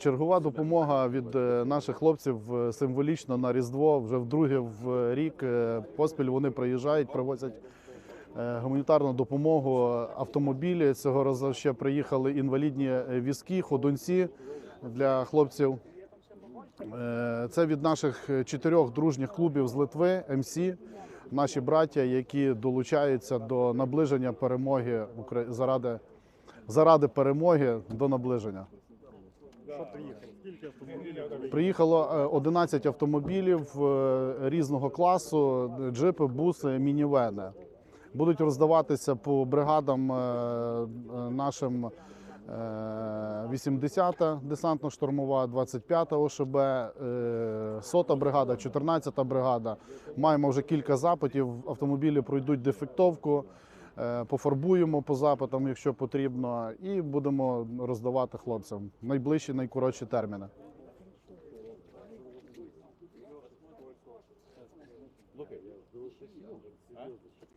Чергова допомога від е, наших хлопців е, символічно на Різдво. Вже вдруге в рік е, поспіль вони приїжджають, привозять гуманітарну допомогу, автомобілі. Цього разу ще приїхали інвалідні візки, ходунці для хлопців. Це від наших чотирьох дружніх клубів з Литви, МС, наші браття, які долучаються до наближення перемоги заради, заради перемоги до наближення. Що приїхало? Скільки автомобілів? Приїхало е, 11 автомобілів е, різного класу: джипи, буси, мінівени. Будуть роздаватися по бригадам е, е, нашим е, 80-та десантно-штурмова, 25-та ОШБ, е, 100-та бригада, 14-та бригада. Маємо вже кілька запитів. Автомобілі пройдуть дефектовку, е, пофарбуємо по запитам, якщо потрібно, і будемо роздавати хлопцям найближчі, найкоротші терміни.